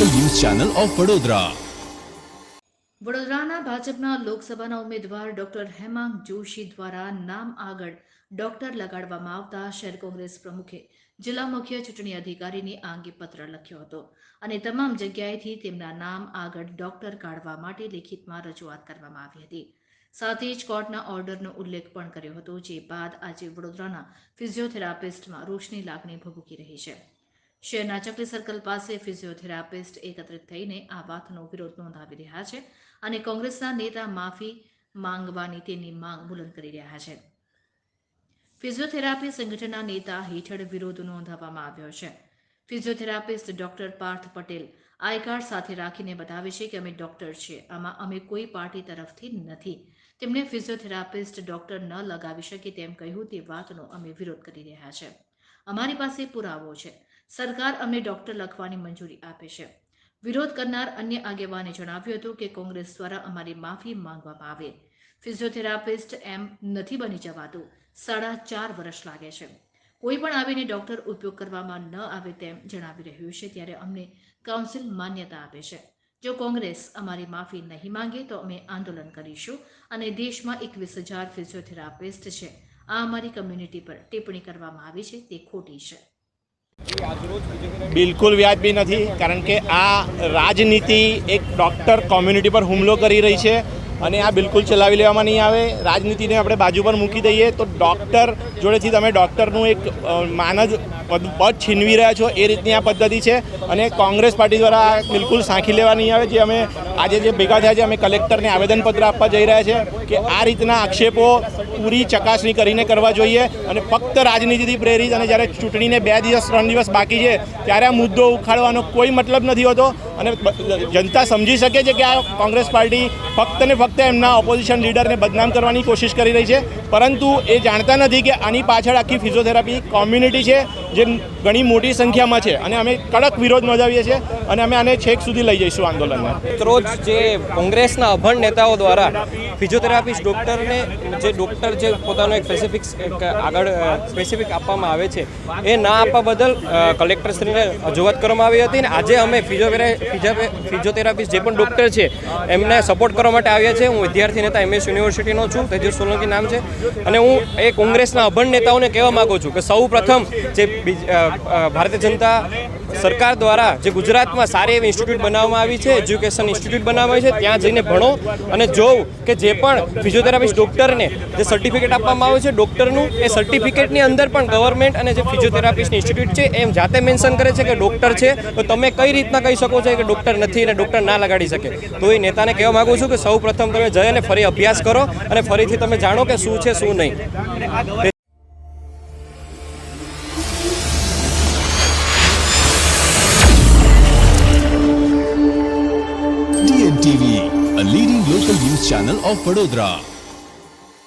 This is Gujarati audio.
Channel of Vadodara. વડોદરાના ભાજપના લોકસભાના ઉમેદવાર ડોક્ટર હેમાંગ જોશી દ્વારા નામ આગળ ડોક્ટર લગાડવામાં આવતા શહેર કોંગ્રેસ પ્રમુખે જિલ્લા મુખ્ય ચૂંટણી અધિકારીને આ અંગે પત્ર લખ્યો હતો અને તમામ જગ્યાએથી તેમના નામ આગળ ડોક્ટર કાઢવા માટે લેખિતમાં રજૂઆત કરવામાં આવી હતી. સાથે જ કોર્ટના ઓર્ડરનો ઉલ્લેખ પણ કર્યો હતો, જે બાદ આજે વડોદરાના ફિઝિયોથેરાપિસ્ટમાં રોષની લાગણી ભભૂકી રહી છે. શહેરના ચકલી સર્કલ પાસે ફિઝિયોથેરાપિસ્ટ એકત્રિત થઈને આ વાતનો વિરોધ નોંધાવી રહ્યા છે અને કોંગ્રેસના નેતા માફી માંગવાની તેની માંગ બુલંદ કરી રહ્યા છે. ફિઝિયોથેરાપી સંગઠનના નેતા હેઠળ વિરોધ નોંધાવવામાં આવ્યો છે. Physiotherapist doctor Parth Patel I card સાથે રાખીને બતાવે છે કે અમે ડોક્ટર છીએ. આમાં અમે કોઈ પાર્ટી તરફથી નથી. તેમણે ફિઝિયોથેરાપિસ્ટ ડોક્ટર ન લગાવી શકે તેમ કહ્યું તે વાતનો અમે વિરોધ કરી રહ્યા છે. અમારી પાસે પુરાવો છે. સરકાર અમને ડોક્ટર લખવાની મંજૂરી આપે છે. વિરોધ કરનાર અન્ય આગેવાને જણાવ્યું હતું કે કોંગ્રેસ દ્વારા અમારી માફી માંગવામાં આવે. ફિઝિયોથેરાપિસ્ટ એમ નથી બની જવાતું. સાડા ચાર વર્ષ લાગે છે. કોઈ પણ આવીને ડોક્ટર ઉપયોગ કરવામાં ન આવે તેમ જણાવી રહ્યું છે ત્યારે અમને કાઉન્સિલ માન્યતા આપે છે. જો કોંગ્રેસ અમારી માફી નહીં માંગે તો અમે આંદોલન કરીશું અને દેશમાં એકવીસ હજાર ફિઝિયોથેરાપિસ્ટ છે. આ અમારી કમ્યુનિટી પર ટિપ્પણી કરવામાં આવી છે. તે ખોટી છે. બિલકુલ વ્યાજબી નથી કારણ કે આ રાજનીતિ એક ડૉક્ટર કોમ્યુનિટી પર હુમલો કરી રહી છે અને આ બિલકુલ ચલાવી લેવામાં નહીં આવે. રાજનીતિને આપણે બાજુ પર મૂકી દઈએ તો ડૉક્ટર જોડેથી તમે ડૉક્ટરનું એક અ, માન જ પદ છીનવી રહ્યા છો એ રીતની આ પદ્ધતિ છે. અને કોંગ્રેસ પાર્ટી દ્વારા બિલકુલ સાંખી લેવા નહીં આવે જે અમે આજે જે ભેગા થયા છે, અમે કલેક્ટરને આવેદનપત્ર આપવા જઈ રહ્યા છે કે આ રીતના આક્ષેપો પૂરી ચકાસણી કરીને કરવા જોઈએ. અને ફક્ત રાજનીતિથી પ્રેરિત અને જ્યારે ચૂંટણીને બે દિવસ, ત્રણ દિવસ બાકી છે, ત્યારે આ મુદ્દો ઉખાડવાનો કોઈ મતલબ નથી હોતો. અને જનતા સમજી શકે છે કે આ કોંગ્રેસ પાર્ટી ફક્ત ને ફક્ત એમના ઓપોઝિશન લીડરને બદનામ કરવાની કોશિશ કરી રહી છે. પરંતુ એ જાણતા નથી કે આની પાછળ આખી ફિઝિયોથેરાપી કોમ્યુનિટી છે. જે ઘણી મોટી સંખ્યામાં છે. અને અમે કડક વિરોધ નોંધાવીએ છીએ અને અમે આને છેક સુધી લઈ જઈશું આંદોલનમાં. રોજ જે કોંગ્રેસના અભણ નેતાઓ દ્વારા ફિઝિયોથેરાપિસ્ટ ડૉક્ટરને જે ડૉક્ટર જે પોતાનો એક સ્પેસિફિક આગળ સ્પેસિફિક આપવામાં આવે છે, એ ના આપવા બદલ કલેક્ટરશ્રીને રજૂઆત કરવામાં આવી હતી અને આજે અમે ફિઝિયોથેરા ફિઝિયોથેરાપિસ્ટ જે પણ ડૉક્ટર છે, એમને સપોર્ટ કરવા માટે આવ્યા છે. હું વિદ્યાર્થી નેતા એમએસ યુનિવર્સિટીનો છું, તેજસ સોલંકી નામ છે. અને હું એ કોંગ્રેસના અભણ નેતાઓને કહેવા માગું છું કે સૌ પ્રથમ જે ભારતીય જનતા સરકાર દ્વારા જે ગુજરાતમાં સારી એવી ઇન્સ્ટિટ્યૂટ બનાવવામાં આવી છે, એજ્યુકેશન ઇન્સ્ટિટ્યૂટ બનાવવામાં છે, ત્યાં જઈને ભણો અને જોઉં કે જે પણ ફિઝિયોથેરાપિસ્ટ ડૉક્ટરને જે સર્ટિફિકેટ આપવામાં આવે છે, ડૉક્ટરનું એ સર્ટિફિકેટની અંદર પણ ગવર્મેન્ટ અને જે ફિઝિયોથેરાપિસ્ટ ઇન્સ્ટિટ્યૂટ છે એમ જાતે મેન્શન કરે છે કે ડૉક્ટર છે. તો તમે કઈ રીતના કહી શકો છો કે ડૉક્ટર નથી અને ડૉક્ટર ના લગાડી શકે? તો એ નેતાને કહેવા માગું છું કે સૌ તમે જઈ અને ફરી અભ્યાસ કરો અને ફરીથી તમે જાણો કે શું છે, શું નહીં. DNTV a leading local news channel of Vadodara